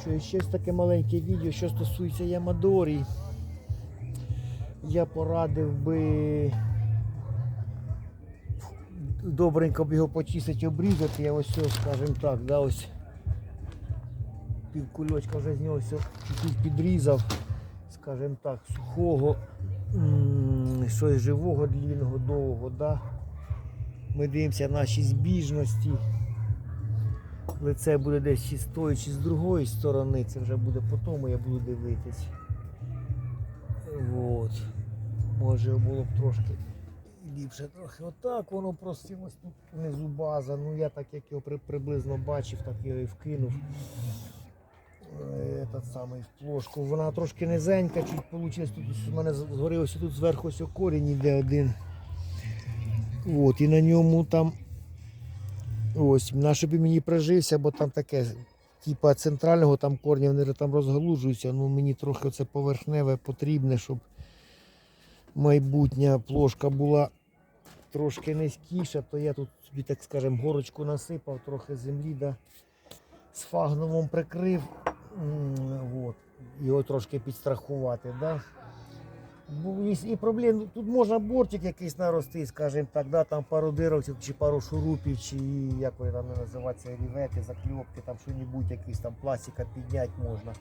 Що ще таке маленьке відео, що стосується Ямадорі. Я порадив би добренько б його почистити, обрізати. Я ось, скажімо так, да, ось півкульочка вже з нього все чуть-чуть підрізав, скажімо так, сухого, щось живого, длинного, довгого. Да? Ми дивимося наші збіжності. Лице буде десь чи з тої, чи з другої сторони. Це вже буде по тому, я буду дивитись. От. Може було б трошки ліпше трохи. Отак воно просилось тут внизу база. Ну я так як його при- приблизно бачив, так його і вкинув. Е, Этот самий в плошку. Вона трошки низенька, чуть вийшло. Тут у мене згорів ось тут зверху ось корінь іде один. От, і на ньому там ось, на щоб мені прижився, бо там таке, типа центрального там корня, вони там розгалужуються. Ну мені трохи це поверхневе потрібне, щоб майбутня плошка була трошки низькіша, то я тут собі, так скажем, горочку насипав, трохи землі, да, з фагновом прикрив. От, його трошки підстрахувати. Да. Є і проблем, тут можна бортик якийсь нарости, скажімо так, да, там пару дирок чи пару шурупів, чи як вони там називаються, рівети, закльопки, там що-небудь, якийсь там пластика підняти можна.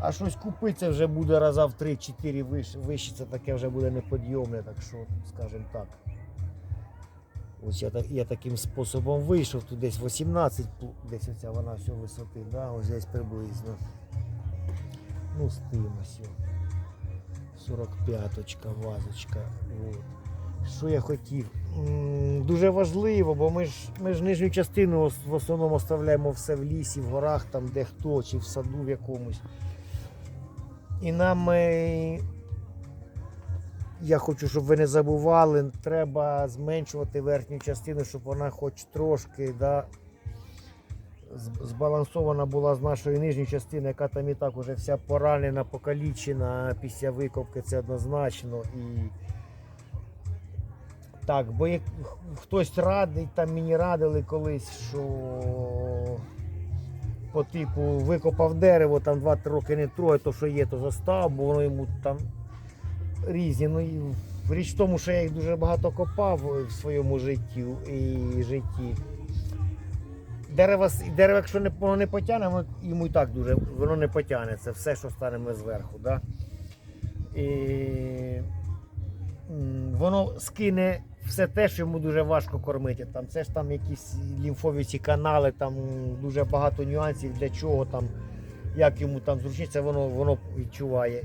А щось купити вже буде раза в 3-4 вище, вище, це таке вже буде неподйомне, так що, скажімо так. Ось я, я таким способом вийшов, тут десь 18, десь оця вона все висоти, да, ось десь приблизно. Ну, з тим ось. О. 45-очка, вазочка. От. Що я хотів? Дуже важливо, бо ми ж, ми ж нижню частину в основному оставляємо все в лісі, в горах, там де хто, чи в саду в якомусь. І нам, е, я хочу, щоб ви не забували, треба зменшувати верхню частину, щоб вона хоч трошки да, збалансована була з нашої нижньої частини, яка там і так уже вся поранена, покалічена після викопки, це однозначно. І... Так, бо як хтось радить, там мені радили колись, що по типу викопав дерево, там 2-3 роки не троє, то що є, то застав, бо воно йому там різні. Ну, і річ в тому, що я їх дуже багато копав в своєму житті і житті. Дерево, дерево, якщо не, воно не потягне, йому і так дуже воно не потягне. Це все, що станемо зверху. Да? І, воно скине все те, що йому дуже важко кормити. Там, це ж там якісь лімфові ці канали, там дуже багато нюансів для чого там, як йому там зручніше, воно, воно відчуває.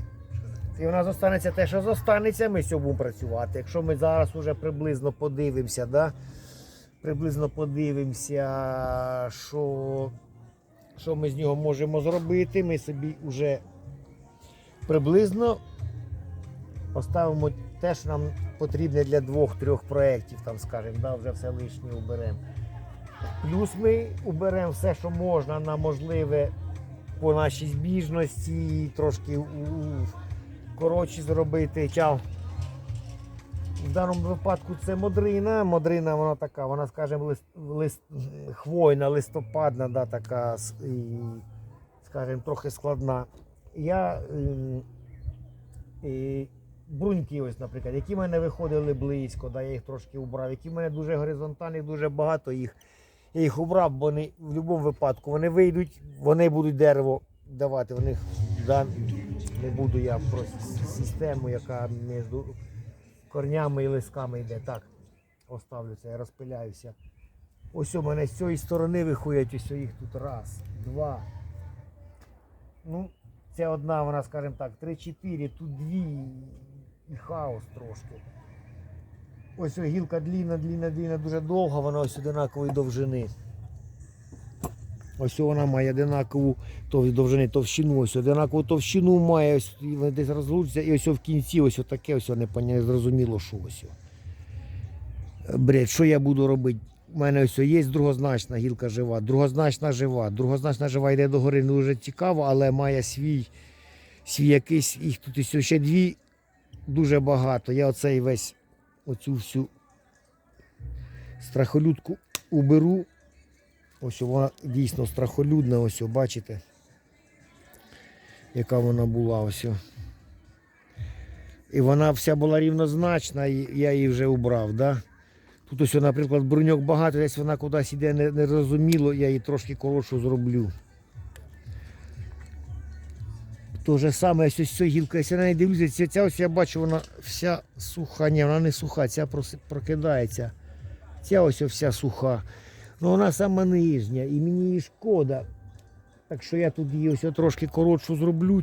І у нас зостанеться те, що зостанеться, ми сьогодні будемо працювати. Якщо ми зараз уже приблизно подивимося, да? Приблизно подивимося, що, що ми з нього можемо зробити, ми собі вже приблизно поставимо те, що нам потрібне для двох-трьох проєктів, там, скажімо, да, вже все лишнє уберемо. Плюс ми уберемо все, що можна на можливе по нашій збіжності, трошки коротші зробити. Чав. В даному випадку це модрина. Модрина вона така, вона, скажімо, лист, лист, хвойна, листопадна, да, така, скажімо, трохи складна. Я ем, і бруньки, ось, наприклад, які в мене виходили близько, да, я їх трошки убрав, які в мене дуже горизонтальні, дуже багато їх. Я їх убрав, бо вони в будь-якому випадку вони вийдуть, вони будуть дерево давати. Вони да, не буду я про систему, яка між корнями і лисками йде. Так, оставлю це, я розпиляюся. Ось у мене з цієї сторони виходять, ось їх тут раз, два. Ну, це одна, вона, скажімо так, три-чотири, тут дві і хаос трошки. Ось гілка длінна, длінна, длінна, дуже довга, вона ось одинакової довжини. Ось вона має одинакову довжини товщину, ось одинакову товщину має, ось і вони десь розлучаться, і ось в кінці ось таке ось не зрозуміло, що ось. Бред, що я буду робити? У мене ось є другозначна гілка жива, другозначна жива. Другозначна жива йде до гори не дуже цікаво, але має свій, свій якийсь, їх тут ось ще дві дуже багато. Я оцей весь оцю всю страхолюдку уберу. Ось вона дійсно страхолюдна, ось бачите. яка вона була ось. І вона вся була рівнозначна, і я її вже убрав. Да? Тут ось, наприклад, бруньок багато, десь вона кудись іде не- нерозуміло, я її трошки коротшу зроблю. То же саме, ось ось ця гілка, якщо я неї дивлюся, ця ось я бачу, вона вся суха. Ні, вона не суха, ця прокидається. Ця ось вся суха. Ну вона сама нижня і мені її шкода. Так що я тут її ось трошки коротшу зроблю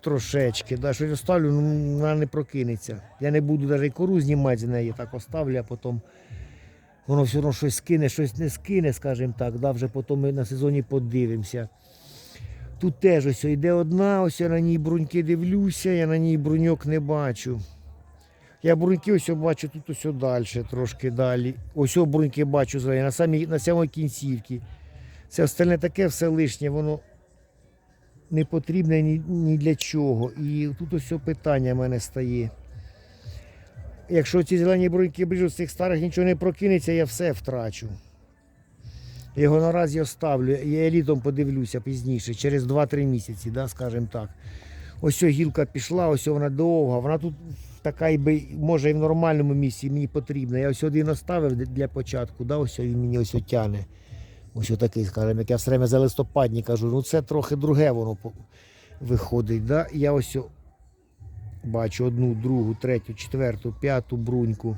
трошечки. Да, що я ставлю, ну, вона не прокинеться. Я не буду навіть кору знімати з неї, так оставлю, а потім воно все одно щось скине, щось не скине, скажімо так. Да, вже потім ми на сезоні подивимося. Тут теж ось йде одна, ось я на ній бруньки дивлюся, я на ній бруньок не бачу. Я бруньки ось бачу тут ось далі, трошки далі. Ось бруньки бачу на самій на самій кінцівці. Це остальне таке все лишнє, воно не потрібне ні, ні для чого. І тут ось питання в мене стає. Якщо ці зелені бруньки брижу з цих старих нічого не прокинеться, я все втрачу. Його наразі оставлю, я літом подивлюся пізніше, через 2-3 місяці, да, скажімо так. Ось гілка пішла, ось вона довга, вона тут така і би, може і в нормальному місці мені потрібна. Я ось один оставив для- початку, да, ось він мені ось тяне. Ось такий, скажімо, як я все время за листопадні кажу, ну це трохи друге воно виходить. Да? Я ось бачу одну, другу, третю, четверту, п'яту бруньку.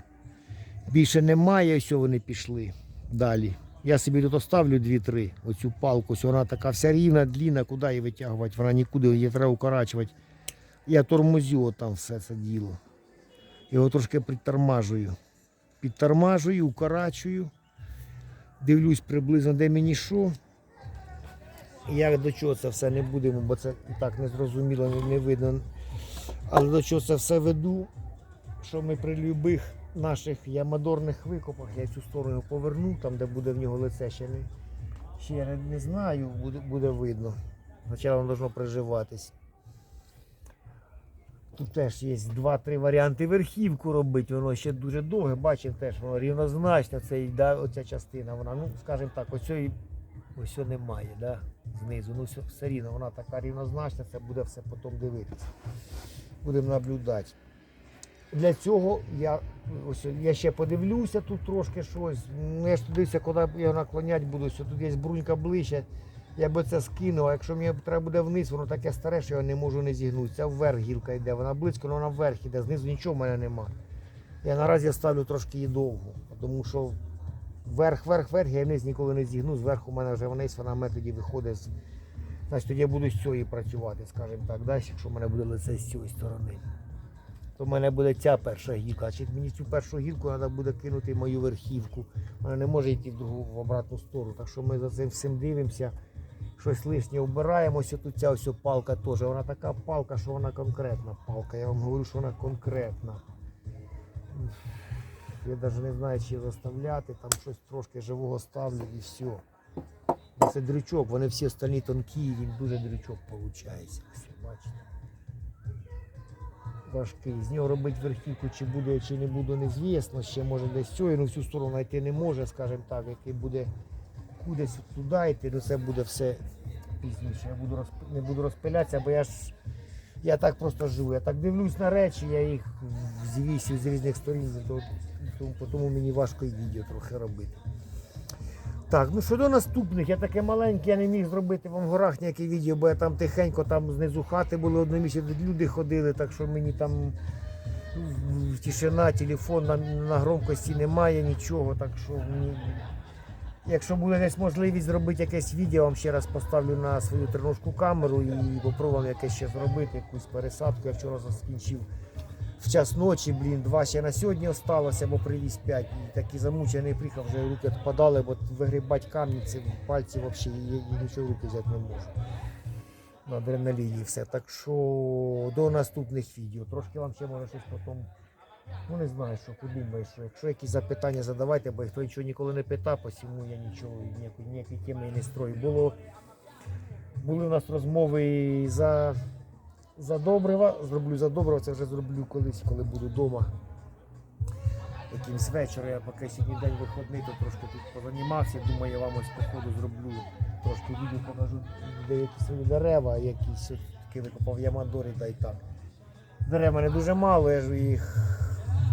Більше немає, ось вони пішли далі. Я собі тут оставлю дві-три, оцю палку, ось вона така вся рівна, длінна, куди її витягувати, вона нікуди її треба укорачувати. Я тормозю там все це діло. Його трошки підтормажую. Підтормажую, укорачую. Дивлюсь приблизно, де мені що. Як до чого це все не будемо, бо це і так не зрозуміло, не, не видно. Але до чого це все веду, що ми при любих наших ямадорних викопах, я цю сторону поверну, там де буде в нього лице, ще не, ще не, знаю, буде, буде видно. Спочатку воно должно приживатись. Тут теж є два-три варіанти верхівку робити, воно ще дуже довге, бачив теж, воно рівнозначно, це і да, оця частина, вона, ну, скажімо так, оцьої ось немає, да, знизу. Ну, все, все рівно, вона така рівнозначна, це буде все потім дивитися. Будемо наблюдати. Для цього я, ось, я ще подивлюся тут трошки щось. Ну, я ж дивлюся, куди я наклоняти буду. Що тут є брунька ближче. Я би це скинув, а якщо мені треба буде вниз, воно таке старе, що я не можу не зігнути. Це вверх гілка йде, вона близько, але вона вверх йде, знизу нічого в мене нема. Я наразі ставлю трошки її довгу, тому що вверх, вверх, вверх, я вниз ніколи не зігну, зверху в мене вже вниз, вона мене тоді виходить. Значить, тоді я буду з цієї працювати, скажімо так, далі, якщо в мене буде лице з цієї сторони. То в мене буде ця перша гілка. А чи мені цю першу гілку треба буде кинути мою верхівку. Вона не може йти в другу в обратну сторону. Так що ми за цим всім дивимося. Щось лишнє вбираємо. Ось тут ця ось палка теж. Вона така палка, що вона конкретна палка. Я вам говорю, що вона конкретна. Я навіть не знаю, чи заставляти, там щось трошки живого ставлю і все. Це дрючок, вони всі остальні тонкі, він дуже дрючок виходить. Бачите важкий. З нього робити верхівку, чи буде, чи не буде, незвісно. Ще може десь цього, ну всю сторону знайти не може, скажімо так, який буде кудись туди йти, ну це буде все пізніше. Я буду розп... не буду розпилятися, бо я ж я так просто живу. Я так дивлюсь на речі, я їх звісю з різних сторін, то, тому мені важко і відео трохи робити. Так, ну щодо наступних, я таке маленьке, я не міг зробити вам в горах ніяке відео, бо я там тихенько, там знизу хати були одне де люди ходили, так що мені там тишина, телефон на, на громкості немає, нічого. Так що мені, якщо буде десь можливість зробити якесь відео, я вам ще раз поставлю на свою треножку камеру і попробуємо якесь ще зробити, якусь пересадку. Я вчора закінчив в час ночі, блін, два ще на сьогодні осталося, бо привіз п'ять. І такий замучений приїхав, вже руки відпадали, бо вигрібати камні, ці пальці взагалі і, нічого руки взяти не можу. На адреналіні все. Так що до наступних відео. Трошки вам ще може щось потім. Ну не знаю, що подумаю, що якщо якісь запитання задавайте, бо хто нічого ніколи не питав, посіму я нічого, ніякі, ніякі теми не строю. Було, були у нас розмови за за добрива. Зроблю за добрива, це вже зроблю колись, коли буду вдома. Якимсь вечора, я поки сьогодні день виходний, то трошки тут позанімався. Думаю, я вам ось по ходу зроблю трошки відео покажу деякі свої дерева, якісь трошки викопав ямандорі, да й так. Дерев в мене дуже мало, я ж їх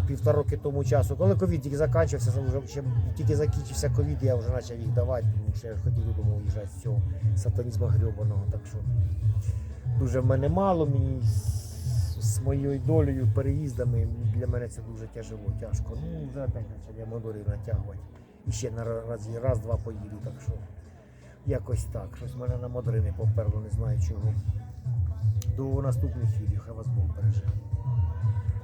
півтора роки тому часу. Коли ковід тільки закінчився, вже ще тільки закінчився ковід, я вже почав їх давати, тому що я хотів додому уїжджати з цього сатанізму грьобаного. Так що дуже в мене мало, мені з, моєю долею, переїздами, для мене це дуже тяжело, тяжко. Ну, вже опять почав моторів натягувати. І ще на раз, раз-два поїду, так що якось так. Щось мене на модрини поперло, не знаю чого. До наступних відео, хай вас Бог береже.